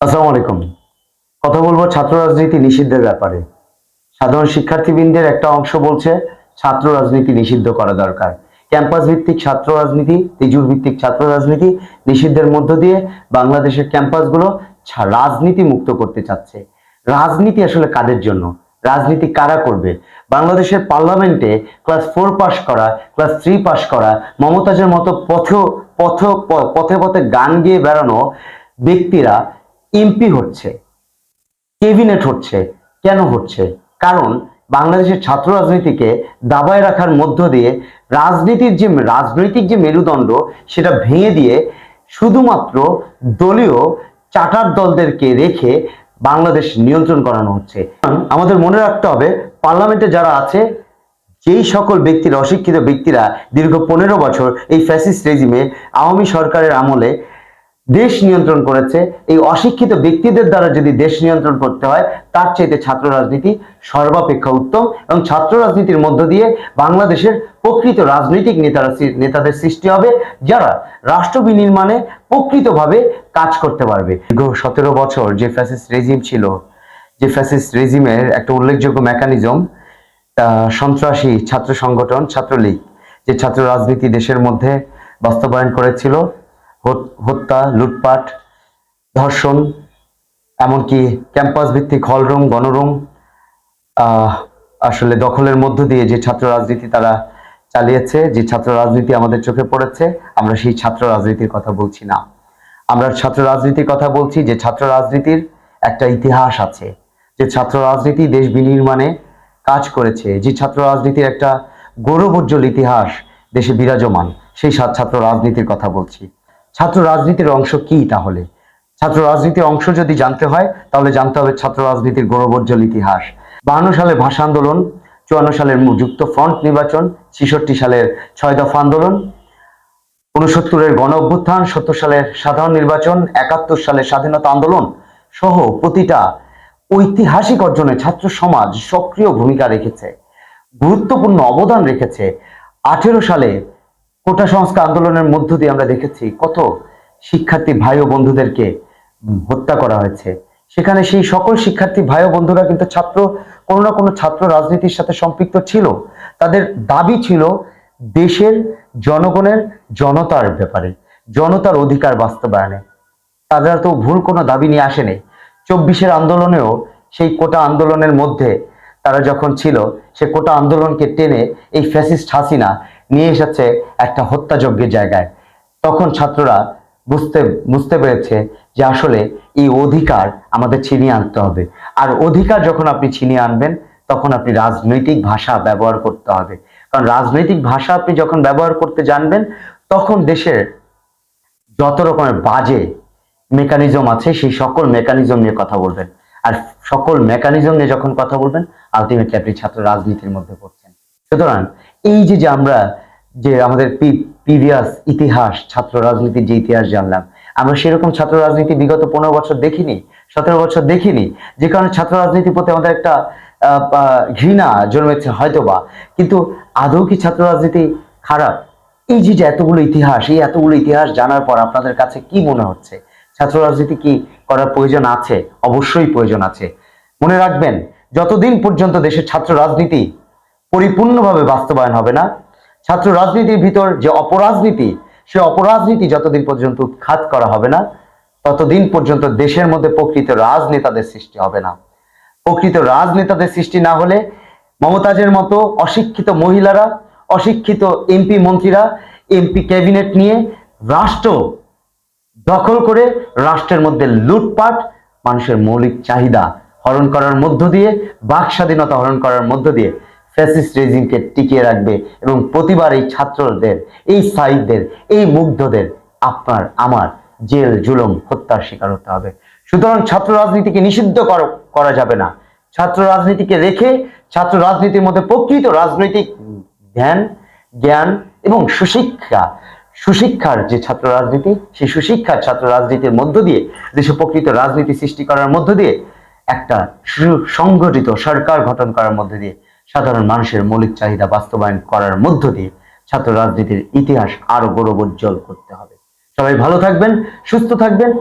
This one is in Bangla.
আসসালামু আলাইকুম। কথা বলব ছাত্র রাজনীতি নিষিদ্ধের ব্যাপারে। সাধারণ শিক্ষার্থীবৃন্দের একটা অংশ বলছে, ছাত্র রাজনীতি নিষিদ্ধ করা দরকার। ক্যাম্পাস ভিত্তিক ছাত্র রাজনীতি, তেজুর ভিত্তিক ছাত্র রাজনীতি নিষিদ্ধের মধ্য দিয়ে বাংলাদেশের ক্যাম্পাসগুলো রাজনীতি মুক্ত করতে চাচ্ছে। রাজনীতি আসলে কাদের জন্য? রাজনীতি কারা করবে? বাংলাদেশের পার্লামেন্টে ক্লাস ফোর পাস করা, ক্লাস থ্রি পাস করা, মমতাজের মতো পথ পথ পথে পথে গান গিয়ে বেড়ানো ব্যক্তিরা এমপি হচ্ছে ক্যাবিনেট হচ্ছে, কেন হচ্ছে? কারণ বাংলাদেশের ছাত্র রাজনীতিকে দাবায় রাখার মধ্য দিয়ে রাজনীতির যে রাজনৈতিক যে মেরুদণ্ড সেটা ভেঙে দিয়ে শুধুমাত্র দলীয় চাটার দলদেরকে রেখে বাংলাদেশ নিয়ন্ত্রণ করানো হচ্ছে। আমাদের মনে রাখতে হবে, পার্লামেন্টে যারা আছে, যেই সকল ব্যক্তিরা, অশিক্ষিত ব্যক্তিরা দীর্ঘ পনেরো বছর এই ফ্যাসিস্ট রেজিমে আওয়ামী সরকারের আমলে দেশ নিয়ন্ত্রণ করেছে, এই অশিক্ষিত ব্যক্তিদের দ্বারা যদি দেশ নিয়ন্ত্রণ করতে হয়, তার চাইতে ছাত্র রাজনীতি সর্বাপেক্ষা উত্তম এবং ছাত্র রাজনীতির মধ্য দিয়ে বাংলাদেশের প্রকৃত রাজনৈতিক নেতারা নেতাদের সৃষ্টি হবে, যারা রাষ্ট্র বিনির্মাণে প্রকৃতভাবে কাজ করতে পারবে। দীর্ঘ সতেরো বছর যে ফ্যাসিস রেজিম ছিল, যে ফ্যাসিস রেজিমের একটা উল্লেখযোগ্য মেকানিজম সন্ত্রাসী ছাত্র সংগঠন, ছাত্রলীগ, যে ছাত্র রাজনীতি দেশের মধ্যে বাস্তবায়ন করেছিল হত্যা, লুটপাট, ধর্ষণ, এমনকি ক্যাম্পাস ভিত্তিক হলরুম, গণরুম আসলে দখলের মধ্য দিয়ে যে ছাত্র রাজনীতি তারা চালিয়েছে, যে ছাত্র রাজনীতি আমাদের চোখে পড়েছে, আমরা সেই ছাত্র রাজনীতির কথা বলছি না। আমরা ছাত্র রাজনীতির কথা বলছি যে ছাত্র রাজনীতির একটা ইতিহাস আছে। যে ছাত্র রাজনীতি দেশ বিনির্মাণে কাজ করেছে, যে ছাত্র রাজনীতির একটা গৌরবোজ্জ্বল ইতিহাস দেশে বিরাজমান, সেই ছাত্র রাজনীতির কথা বলছি। ছাত্র রাজনীতির অংশ কি তাহলে? ছাত্র রাজনীতির অংশ যদি জানতে হয়, তাহলে জানতে হবে ছাত্র রাজনীতির গৌরবোজ্জ্বল ইতিহাস। বাহান্ন সালের ভাষা আন্দোলন, চুয়ান্ন সালের যুক্ত ফ্রন্ট নির্বাচন, ছেষট্টি সালের ছয় দফা আন্দোলন উনসত্তরের গণ অভ্যুত্থান, সত্তর সালের সাধারণ নির্বাচন, একাত্তর সালের স্বাধীনতা আন্দোলন সহ প্রতিটা ঐতিহাসিক অর্জনে ছাত্র সমাজ সক্রিয় ভূমিকা রেখেছে, গুরুত্বপূর্ণ অবদান রেখেছে। আঠেরো সালে কোটা সংস্কার আন্দোলনের মধ্য দিয়ে আমরা দেখেছি কত শিক্ষার্থী ভাই ও বন্ধুদেরকে হত্যা করা হয়েছে। সেখানে সেই সকল শিক্ষার্থী ভাই ও বন্ধুরা কিন্তু ছাত্র, কোনো না কোনো ছাত্র রাজনীতির সাথে সম্পৃক্ত ছিল। তাদের দাবি ছিল দেশের জনগণের জনতার ব্যাপারে, জনতার অধিকার বাস্তবায়নে। তারা তো ভুল কোনো দাবি নিয়ে আসেনি। চব্বিশের আন্দোলনেও সেই কোটা আন্দোলনের মধ্যে তারা যখন ছিল, সে কোটা আন্দোলনকে টেনে এই ফ্যাসিস্ট হাসিনা নিয়ে এসেছে একটা হত্যাযজ্ঞের জায়গায়। তখন ছাত্ররা বুঝতে বুঝতে পেরেছে যে আসলে এই অধিকার আমাদের ছিনিয়ে আনতে হবে। আর অধিকার যখন আপনি ছিনিয়ে আনবেন, তখন আপনি রাজনৈতিক ভাষা ব্যবহার করতে হবে। কারণ রাজনৈতিক ভাষা আপনি যখন ব্যবহার করতে জানবেন, তখন দেশের যত রকমের বাজে মেকানিজম আছে, সেই সকল মেকানিজম নিয়ে কথা বলবেন। আর সকল মেকানিজম নিয়ে যখন কথা বলবেন আলটিমেটলি আপনি ছাত্র রাজনীতির মধ্যে পড়ছেন। সুতরাং এই যে যে আমরা যে আমাদের প্রিভিয়াস ইতিহাস, ছাত্র রাজনীতির যে ইতিহাস জানলাম, আমরা সেরকম ছাত্র রাজনীতি বিগত পনেরো বছর দেখিনি, সতেরো বছর দেখিনি, যে কারণে ছাত্র রাজনীতির প্রতি আমাদের একটা ঘৃণা জন্মেছে হয়তোবা। কিন্তু আদৌ কি ছাত্র রাজনীতি খারাপ? এই যে যে এতগুলো ইতিহাস, এই এতগুলো ইতিহাস জানার পর আপনাদের কাছে কি মনে হচ্ছে? ছাত্র রাজনীতি কি করার প্রয়োজন আছে? অবশ্যই প্রয়োজন আছে। মনে রাখবেন, যতদিন পর্যন্ত দেশের ছাত্র রাজনীতি পরিপূর্ণভাবে বাস্তবায়ন হবে না। ছাত্র রাজনীতির ভিতর যে অপরাজনীতি, সে অপরাজনীতি যতদিন পর্যন্ত উৎখাত করা হবে না, ততদিন পর্যন্ত দেশের মধ্যে প্রকৃত রাজনেতাদের সৃষ্টি হবে না। প্রকৃত রাজনেতাদের সৃষ্টি না হলে মমতাজের মতো অশিক্ষিত মহিলারা, অশিক্ষিত এমপি মন্ত্রীরা, এমপি ক্যাবিনেট নিয়ে রাষ্ট্র দখল করে রাষ্ট্রের মধ্যে লুটপাট, মানুষের মৌলিক চাহিদা হরণ করার মধ্য দিয়ে, বাক স্বাধীনতা হরণ করার মধ্য দিয়ে ফ্যাসিস্ট রেজিমকে টিকিয়ে রাখবে এবং প্রতিবার এই ছাত্রদের, এই সাইদদের এই মুগ্ধদের আপনার আমার জেল, জুলম, হত্যার শিকার হতে হবে। সুতরাং ছাত্র রাজনীতিকে নিষিদ্ধ করা যাবে না। ছাত্র রাজনীতিকে রেখে ছাত্র রাজনীতির মধ্যে প্রকৃত রাজনৈতিক ধ্যান, জ্ঞান এবং সুশিক্ষা, সুশিক্ষার যে ছাত্র রাজনীতি, সেই সুশিক্ষার ছাত্র রাজনীতির মধ্য দিয়ে, দেশে প্রকৃত রাজনীতি সৃষ্টি করার মধ্য দিয়ে একটা সুসংগঠিত সরকার গঠন করার মধ্য দিয়ে সাধারণ মানুষের মৌলিক চাহিদা বাস্তবায়ন করার মধ্য দিয়ে ছাত্র রাজনীতির ইতিহাস আরও গৌরবোজ্জ্বল করতে হবে। সবাই ভালো থাকবেন, সুস্থ থাকবেন।